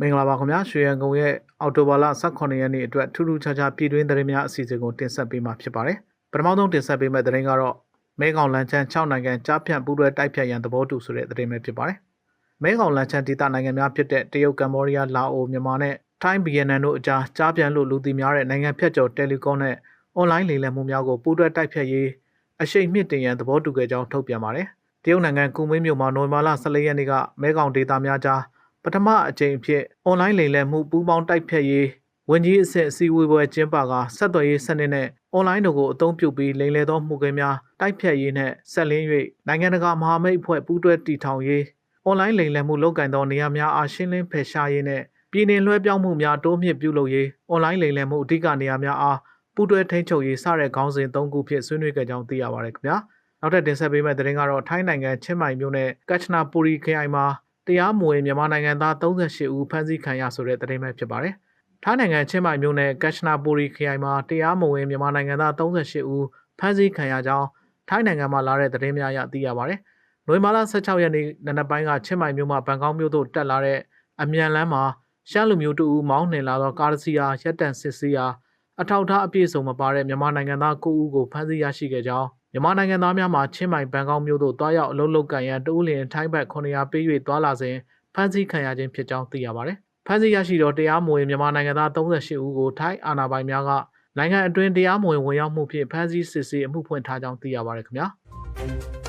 မင်္ဂလာပါခင်ဗျာရွှေရန်ကုန်ရဲ့အော်တိုဘာလ18ရက်နေ့အတွက်ထူးထူးခြားခြားပြည်တွင်းသတင်းများအစီအစဉ်ကိုတင်ဆက်ပေးမှာဖြစ်ပါတယ်ပထမဆုံးတင်ဆက်ပေးမယ့်သတင်းကတော့မဲကောင်လန်ချန်6နိုင်ငံကြားဖြန့်ပူးတွဲတိုက်ဖြတ်ရန်သဘောတူဆိုတဲ့သတင်းပဲဖြစ်ပါတယ်မဲကောင်လန်ချန်ဒေသနိုင်ငံများဖြစ်တဲ့တရုတ်ကမ္ဘောဒီးယားလာအိုမြန်မာနဲ့ထိုင်းဗီယက်နမ်တို့အကြားကြားပြန်လို့လူသိများတဲ့နိုင်ငံဖြတ်ကျော်တယ်လီကွန်နဲ့အွန်လိုင်းလိမ်လည်မှုများကိုပူးတွဲတိုက်ဖြတ်ရေးအရှိန်မြင့်တင်ရန်သဘောတူခဲ့ကြောင်းထုတ်ပြန်ပါတယ်တရုတ်နိုင်ငံကူမင်းမြို့မှာနိုဝင်ဘာလ14ရက်နေ့ကမဲကောင်ဒေသများကြား ပထမအကြိမ်အဖြစ်အွန်လိုင်းလိမ်လည်မှုပူးပေါင်းတိုက်ဖျက်ရေးဝန်ကြီးအဆင့်အစည်းအဝေးပွဲကျင်းပကဆက်သွယ်ရေးစနစ်နဲ့အွန်လိုင်းတို့ကိုအသုံးပြုပြီးလိမ်လည်သောမှုခင်းများတိုက်ဖျက်ရေးနဲ့ဆက်လင်း၍နိုင်ငံတကာမဟာမိတ်အဖွဲ့ပူးတွဲတည်ထောင်ရေးအွန်လိုင်းလိမ်လည်မှုလုပ်ကင်သောနေရာများအားရှင်းလင်းဖယ်ရှားရေးနဲ့ပြည်내လွှဲပြောင်းမှုများတိုးမြင့်ပြုလုပ်ရေးအွန်လိုင်းလိမ်လည်မှုအဓိကနေရာများအားပူးတွဲထိန်းချုပ်ရေးစတဲ့ခေါင်းစဉ်၃ခုဖြင့်ဆွေးနွေးကြကြောင်းသိရပါတယ်ခင်ဗျာနောက်ထပ်တင်ဆက်ပေးမယ့်သတင်းကတော့ထိုင်းနိုင်ငံချင်းမိုင်မြို့နယ်ကချနာပူရီခရိုင်မှာ တရားမဝင်မြန်မာနိုင်ငံသား38ဦးဖမ်းဆီးခံရဆိုတဲ့သတင်းပဲဖြစ်ပါတယ်။ထိုင်းနိုင်ငံချင်းမိုင်မြို့နယ်ကက်ရှနာပူရီခရိုင်မှာတရားမဝင်မြန်မာနိုင်ငံသား38ဦးဖမ်းဆီးခံရကြောင်းထိုင်းနိုင်ငံမှာလာတဲ့သတင်းများအရသိရပါတယ်။နိုဝင်ဘာလ16ရက်နေ့နနက်ပိုင်းကချင်းမိုင်မြို့မှာဘန်ကောက်မြို့သို့တက်လာတဲ့အမြန်လမ်းမှာရှမ်းလူမျိုးတူဦးမောင်းနှင်လာသောကားတစ်စီးအားရက်တန့်စစ်ဆေးရာအထောက်အထားအပြည့်စုံမပါတဲ့မြန်မာနိုင်ငံသား9ဦးကိုဖမ်းဆီးရရှိခဲ့ကြောင်း မြန်မာနိုင်ငံသားများမှာချင်းမိုင်ဘန်ကောက်မြို့သို့တွားရောက်အလုပ်လုပ်ကံရန်တဦးလျင်ထိုင်းဘက်900ပေး၍တွာလာစဉ်ဖမ်းဆီးခံရခြင်းဖြစ်ကြောင်းသိရပါတယ်။ဖမ်းဆီးရရှိသောတရားမဝင်မြန်မာနိုင်ငံသား38ဦးကိုထိုင်းအာဏာပိုင်များကနိုင်ငံအတွင်းတရားမဝင်ဝင်ရောက်မှုဖြင့်ဖမ်းဆီးစစ်ဆေးအမှုဖွင့်ထားကြောင်းသိရပါတယ်ခင်ဗျာ။